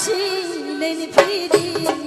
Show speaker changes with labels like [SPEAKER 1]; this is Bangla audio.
[SPEAKER 1] আসিলেন ফিরিয়া।